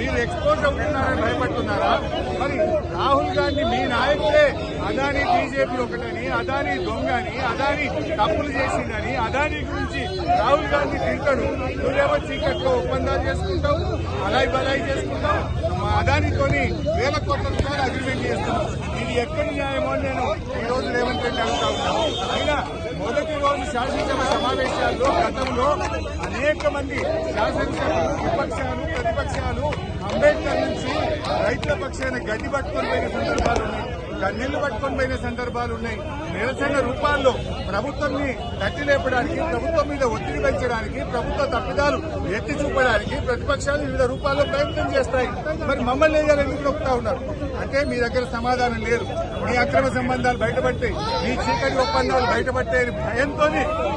మీరు ఎక్స్పోజ్ అవుతున్నారని భయపడుతున్నారా? మరి రాహుల్ గాంధీ మీ నాయకులే అదాని బీజేపీ ఒకటని అదాని దొంగని అదాని తప్పులు చేసిందని అదాని గురించి రాహుల్ గాంధీ తింటాడు. నువ్వేమో చీకట్లో ఒప్పందాలు చేసుకుంటావు అలాయి బలాయి చేసుకుంటావు. మా అదానితోని వేల కోట్ల రూపాయలు అగ్రిమెంట్ చేస్తున్నావు. ఇది ఎక్కడి న్యాయమో అని నేను ఈ రోజు రేవంత్ రెడ్డి అడుగుతా ఉన్నాను అయినా మొదటి రోజు శాసనసభ సమావేశాల్లో గతంలో అనేక మంది శాసనసభ విపక్షాలు ప్రతిపక్షాలు అంబేద్కర్ నుంచి రైతుల పక్షాన గడ్డి పట్టుకొని పోయిన సందర్భాలు ఉన్నాయి. కన్నీళ్ళు పట్టుకొని పోయిన సందర్భాలు ఉన్నాయి. నిరసన రూపాల్లో ప్రభుత్వంని తట్టి లేపడానికి ప్రభుత్వం మీద ఒత్తిడి పెంచడానికి ప్రభుత్వ తప్పిదాలు ఎత్తి చూపడానికి ప్రతిపక్షాలు వివిధ రూపాల్లో ప్రయత్నం చేస్తాయి. మరి మమ్మల్ని వేయాలని ఎందుకు నొక్కుతా ఉన్నారు? అంటే మీ దగ్గర సమాధానం లేదు. మీ అక్రమ సంబంధాలు బయటపట్టాయి మీ చీకటి ఒప్పందాలు బయటపట్టే భయంతో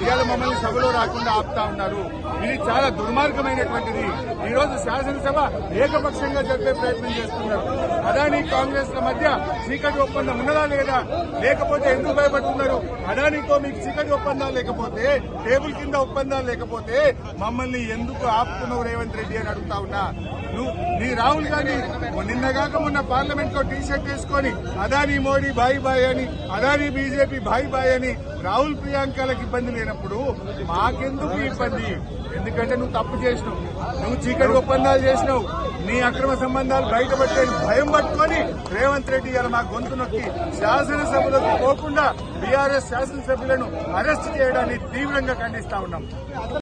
ఇవాళ మమ్మల్ని సభలో రాకుండా ఆపుతా ఉన్నారు. ఇది చాలా దుర్మార్గమైనటువంటిది. ఈ రోజు శాసనసభ ఏకపక్షంగా జరిపే ప్రయత్నం చేస్తున్నారు. అదానీ కాంగ్రెస్ మధ్య చీకటి ఒప్పందం ఉన్నదా లేదా లేకపోతే ఎందుకు భయపడుతున్నారు? అదానితో మీకు చీకటి ఒప్పందాలు లేకపోతే టేబుల్ కింద ఒప్పందాలు లేకపోతే మమ్మల్ని ఎందుకు ఆపుకున్నావు రేవంత్ రెడ్డి అని అడుగుతా ఉన్నా? నువ్వు నీ రాహుల్ గాంధీ నిన్నగాక మొన్న పార్లమెంట్లో టీ షర్ట్ వేసుకొని అదాని మోడీ బాయ్ బాయ్ అని అదాని బీజేపీ బాయ్ బాయ్ అని రాహుల్ ప్రియాంకలకు ఇబ్బంది లేనప్పుడు మాకెందుకు ఇబ్బంది? ఎందుకంటే నువ్వు తప్పు చేసినావు. నువ్వు చీకటి ఒప్పందాలు చేసినావు. నీ అక్రమ సంబంధాలు బయటపట్టే భయం పట్టుకొని రేవంత్ రెడ్డి గారు మా గొంతు నొక్కి శాసనసభలకు పోకుండా బీఆర్ఎస్ శాసనసభ్యులను అరెస్ట్ చేయడాన్ని తీవ్రంగా ఖండిస్తా ఉన్నాం.